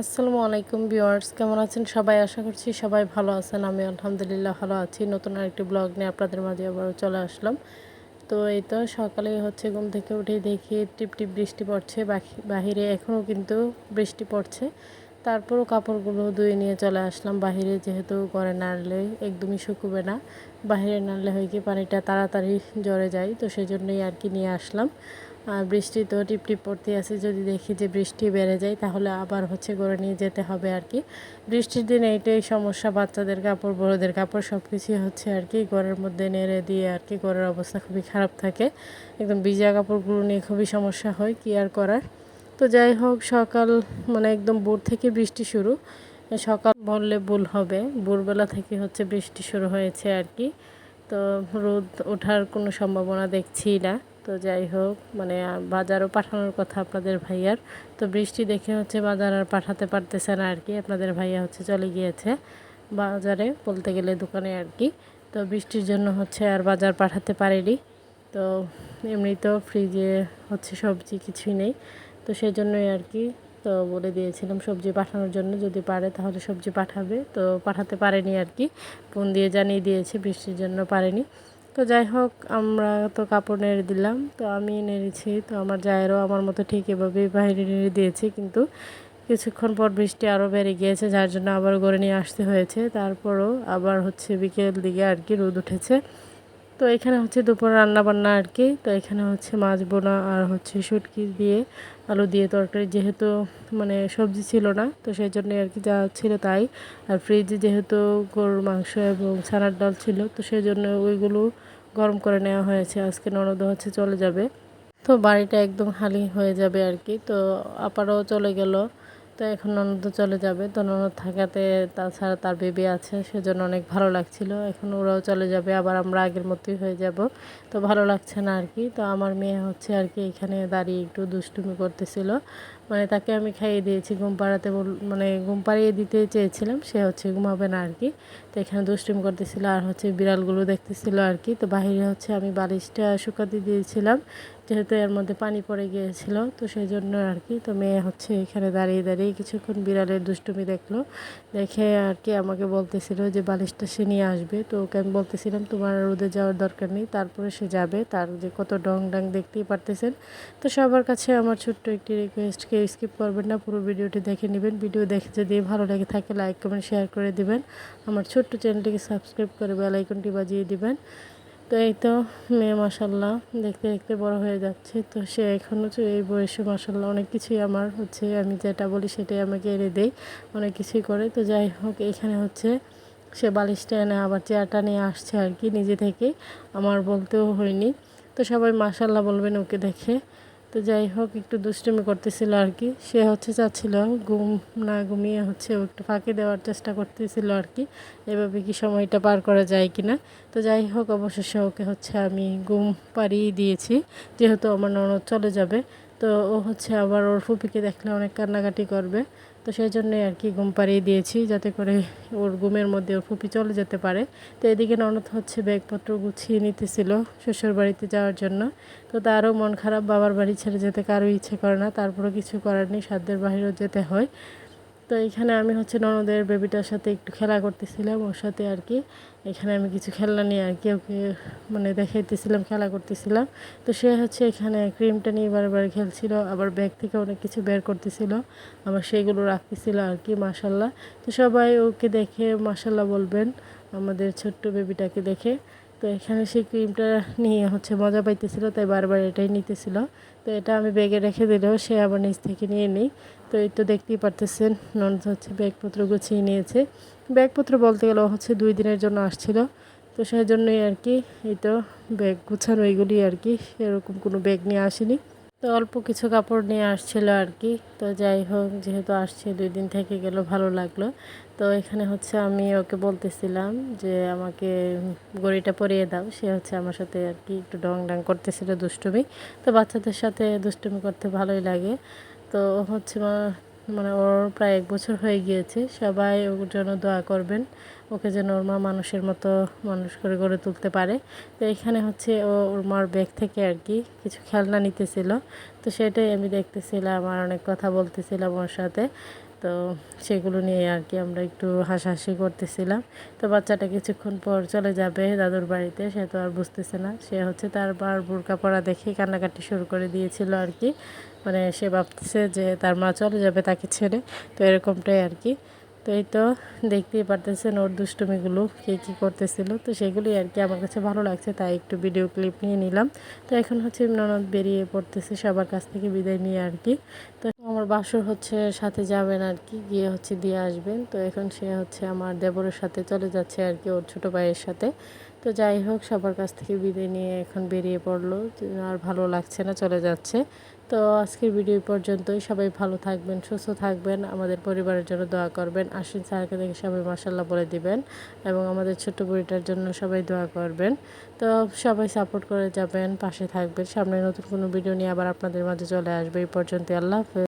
আসসালামু আলাইকুম ভিউয়ার্স, কেমন আছেন সবাই? আশা করছি সবাই ভালো আছেন। আমি আলহামদুলিল্লাহ ভালো আছি। নতুন আরেকটি ব্লগ নিয়ে আপনাদের মাঝে আবার চলে আসলাম। তো এই তো সকালে হচ্ছে ঘুম থেকে উঠে দেখি টিপ টিপ বৃষ্টি পড়ছে। বাহিরে এখনও কিন্তু বৃষ্টি পড়ছে। তারপরও কাপড়গুলো ধুয়ে নিয়ে চলে আসলাম। বাহিরে যেহেতু ঘরে নাড়লে একদমই শুকুবে না। বাহিরে নাড়লে হয় কি, পানিটা তাড়াতাড়ি জ্বরে যায়। তো সেই জন্যই আর কি নিয়ে আসলাম। বৃষ্টি তো টিপ টিপ পড়তে আছে। যদি দেখি যে বৃষ্টি বেড়ে যায়, তাহলে আবার হচ্ছে করে নিয়ে যেতে হবে আর কি। বৃষ্টির দিন এইটাই সমস্যা, বাচ্চাদের কাপড়, বড়োদের কাপড় সব কিছুই হচ্ছে আর কি ঘরের মধ্যে নেড়ে দিয়ে আর কি ঘরের অবস্থা খুবই খারাপ থাকে। একদম ভিজা কাপড়গুলো নিয়ে খুবই সমস্যা হয়, কি আর করার? তো যাই হোক, সকাল মানে একদম ভোর থেকে বৃষ্টি শুরু। সকাল বললে ভুল হবে, ভোরবেলা থেকে হচ্ছে বৃষ্টি শুরু হয়েছে আর কি। তো রোদ ওঠার কোনো সম্ভাবনা দেখছি না। তো যাই হোক মানে বাজারও পাঠানোর কথা আপনাদের ভাইয়ার। তো বৃষ্টি দেখে হচ্ছে বাজার আর পাঠাতে পারতেছে না আর কি, আপনাদের ভাইয়া হচ্ছে চলে গিয়েছে বাজারে বলতে গেলে দোকানে আর কি। তো বৃষ্টির জন্য হচ্ছে আর বাজার পাঠাতে পারেনি। তো এমনি তো ফ্রিজে হচ্ছে সবজি কিছুই নেই। তো সেই জন্যই আর কি, তো বলে দিয়েছিলাম সবজি পাঠানোর জন্য, যদি পারে তাহলে সবজি পাঠাবে। তো পাঠাতে পারেনি আর কি, ফোন দিয়ে জানিয়ে দিয়েছে বৃষ্টির জন্য পারেনি। তো যাই হোক, আমরা তো কাপড় নেড়ে দিলাম, তো আমি নেড়েছি, তো আমার জায়েরও আমার মতো ঠিক এভাবে বাইরে নেড়ে দিয়েছে, কিন্তু কিছুক্ষণ পর বৃষ্টি আরও বেড়ে গিয়েছে, যার জন্য আবার গড়ে নিয়ে আসতে হয়েছে। তারপরও আবার হচ্ছে বিকেল দিকে আর কি রোদ উঠেছে। তো এখানে হচ্ছে দুপুর রান্না বান্না আর কি। তো এখানে হচ্ছে মাছ বোনা আর হচ্ছে শুটকি দিয়ে আলু দিয়ে তরকারি যেহেতু মানে সবজি ছিল না, তো সেই জন্য আর কি যা ছিল তাই। আর ফ্রিজে যেহেতু গরুর মাংস এবং ছানার ডাল ছিল, তো সেই জন্য ওইগুলো গরম করে নেওয়া হয়েছে। আজকে ননদ হচ্ছে চলে যাবে। তো বাড়িটা একদম খালি হয়ে যাবে আর কি। তো আপারও চলে গেল। তো এখন ননদ চলে যাবে। তো ননদ থাকাতে তাছাড়া তার বেবি আছে, সেজন্য অনেক ভালো লাগছিল। এখন ওরাও চলে যাবে, আবার আমরা আগের মতোই হয়ে যাব। তো ভালো লাগছে না আর কি। তো আমার মেয়ে হচ্ছে আর কি এখানে দাঁড়িয়ে একটু দুষ্টুমি করতেছিল। মানে তাকে আমি খাইয়ে দিয়েছি, ঘুম পাড়াতে বল মানে ঘুম পাড়িয়ে দিতে চেয়েছিলাম, সে হচ্ছে ঘুমাবে না আর কি। তো এখানে দুষ্টুমি করতেছিল আর হচ্ছে বিড়ালগুলো দেখতেছিল আর কি। তো বাইরে হচ্ছে আমি বালিশটা শুকাতে দিয়েছিলাম। যেহেতু এর মধ্যে পানি পড়ে গিয়েছিল, তো সেই জন্য আর কি। তো মেয়ে হচ্ছে এখানে দাঁড়িয়ে দাঁড়িয়ে কিছুক্ষণ বিড়ালের দুষ্টুমি দেখল। দেখে আর কি আমাকে বলতেছিল যে, বালিশটা সে নিয়ে আসবে। তো ওকে আমি বলতেছিলাম, তোমার রোদে যাওয়ার দরকার নেই। তারপরে সে যাবে। তার যে কত ডং ডাং দেখতেই পারতেছেন। তো সবার কাছে আমার ছোট্ট একটি রিকোয়েস্ট কেউ স্কিপ করবেন না, পুরো ভিডিওটি দেখে নেবেন। ভিডিও দেখে যদি ভালো লেগে থাকে লাইক কমেন্ট শেয়ার করে দিবেন। আমার ছোট্ট চ্যানেলটিকে সাবস্ক্রাইব করে বেল আইকনটি বাজিয়ে দিবেন। তো এই তো, মেয়ে মাসাল্লাহ দেখতে দেখতে বড় হয়ে যাচ্ছে। তো সে এখনও এই বয়সে মাসাল্লাহ অনেক কিছুই আমার হচ্ছে, আমি যেটা বলি সেটাই আমাকে এড়ে দেয়, অনেক কিছুই করে। তো যাই হোক, এখানে হচ্ছে সে বালিশটা এনে আবার চেয়ারটা নিয়ে আসছে আর কি নিজে থেকে, আমার বলতেও হয়নি। তো সবাই মাসাল্লাহ বলবেন ওকে দেখে। তো যাই হোক, একটু দুষ্টুমি করতেছিল আর কি। সে হচ্ছে চাচ্ছিল ঘুম না ঘুমিয়ে হচ্ছে একটু ফাঁকি দেওয়ার চেষ্টা করতেছিল আর কি, এভাবে কি সময়টা পার করা যায় কি না তো যাই হোক, অবশেষে ওকে হচ্ছে আমি ঘুম পাড়িয়ে দিয়েছি, যেহেতু আমার ননদ চলে যাবে। তো ও হচ্ছে আবার ওর ফুপিকে দেখলে অনেক কান্নাকাটি করবে। তো সেই জন্যই আর কি ঘুম পাড়িয়ে দিয়েছি যাতে করে ওর ঘুমের মধ্যে ওর ফুপি চলে যেতে পারে। তো এদিকে ননদ হচ্ছে ব্যাগপত্র গুছিয়ে নিতেছিল শ্বশুর বাড়িতে যাওয়ার জন্য। তো তারও মন খারাপ, বাবার বাড়ি ছেড়ে যেতে কারও ইচ্ছে করে না, তারপরও কিছু করার নেই, সাধ্যের বাহিরেও যেতে হয়। তো এখানে আমি হচ্ছে ননদের বেবিটার সাথে একটু খেলা করতেছিলাম, ওর সাথে আর কি। এখানে আমি কিছু খেলনা নিয়ে আর কি ওকে মানে দেখাইতেছিলাম, খেলা করতেছিলাম। তো সে হচ্ছে এখানে ক্রিমটা নিয়ে বারবার খেলছিল, আবার ব্যাগ থেকে অনেক কিছু বের করতেছিল, আবার সেগুলো রাখতেছিল আর কি মাসাল্লাহ তো সবাই ওকে দেখে মাসাল্লাহ বলবেন, আমাদের ছোট্ট বেবিটাকে দেখে। তো এখানে সেই ক্রিমটা নিয়ে হচ্ছে মজা পাইতেছিল, তাই বারবার এটাই নিতেছিল। তো এটা আমি ব্যাগে রেখে দিলেও সে আবার নিচ থেকে নিয়ে নিই। তো এই তো দেখতেই পারতেছেন, ননদ হচ্ছে ব্যাগপত্র গুছিয়ে নিয়েছে। ব্যাগপত্র বলতে গেলে হচ্ছে দুই দিনের জন্য আসছিল। তো সেই জন্যই আর কি, এই তো ব্যাগ গুছানো এইগুলি আর কি, এরকম কোনো ব্যাগ নিয়ে আসেনি। তো অল্প কিছু কাপড় নিয়ে আসছিল আর কি। তো যাই হোক, যেহেতু আসছে, দুই দিন থেকে গেল, ভালো লাগল। তো এখানে হচ্ছে আমি ওকে বলতেছিলাম যে, আমাকে গড়িটা পরিয়ে দাও। সে হচ্ছে আমার সাথে আর কি একটু ডং ডাং করতেছিল দুষ্টুমি। তো বাচ্চাদের সাথে দুষ্টুমি করতে ভালোই লাগে। তো হচ্ছে মানে ওর প্রায় এক বছর হয়ে গিয়েছে। সবাই ওর জন্য দোয়া করবেন। ওকে যেন ওর মা মানুষের মতো মানুষ করে গড়ে তুলতে পারে। তো এখানে হচ্ছে ও ওর মার ব্যাগ থেকে আর কি কিছু খেলনা নিতেছিল। তো সেটাই আমি দেখতেছিলাম আর অনেক কথা বলতেছিলাম ওর সাথে। তো সেগুলো নিয়ে আর কি আমরা একটু হাসাহাসি করতেছিলাম। তো বাচ্চাটা কিছুক্ষণ পর চলে যাবে দাদুর বাড়িতে, সে তো আর বুঝতেছে না। সে হচ্ছে তার বার বোরকা পরা দেখে কান্নাকাটি শুরু করে দিয়েছিল আর কি। মানে সে ভাবতেছে যে তার মা চলে যাবে তাকে ছেড়ে। তো এরকমটাই আর কি। তো এই তো দেখতেই পারতেছেন ওর দুষ্টুমিগুলো কে কী করতেছিল। তো সেগুলোই আর কি আমার কাছে ভালো লাগছে, তাই একটু ভিডিও ক্লিপ নিয়ে নিলাম। তো এখন হচ্ছে ননদ বেরিয়ে পড়তেছে সবার কাছ থেকে বিদায় নিয়ে আর কি। তো বাসর হচ্ছে, সাথে যাবেন আর কি, গিয়ে হচ্ছে দিয়ে আসবেন। তো এখন সে হচ্ছে আমার দেবরের সাথে চলে যাচ্ছে আর কি, ওর ছোটো ভাইয়ের সাথে। তো যাই হোক, সবার কাছ থেকে বিদায় নিয়ে এখন বেরিয়ে পড়ল। আর ভালো লাগছে না, চলে যাচ্ছে। তো আজকের ভিডিও পর্যন্তই। সবাই ভালো থাকবেন, সুস্থ থাকবেন। আমাদের পরিবারের জন্য দোয়া করবেন। আশ্বিন স্যারকে দেখে সবাই মাসাল্লাহ বলে দিবেন। এবং আমাদের ছোট্ট বুড়িটার জন্য সবাই দোয়া করবেন। তো সবাই সাপোর্ট করে যাবেন, পাশে থাকবেন। সামনে নতুন কোনো ভিডিও নিয়ে আবার আপনাদের মাঝে চলে আসবে। এই পর্যন্ত আল্লাহ হাফেজ।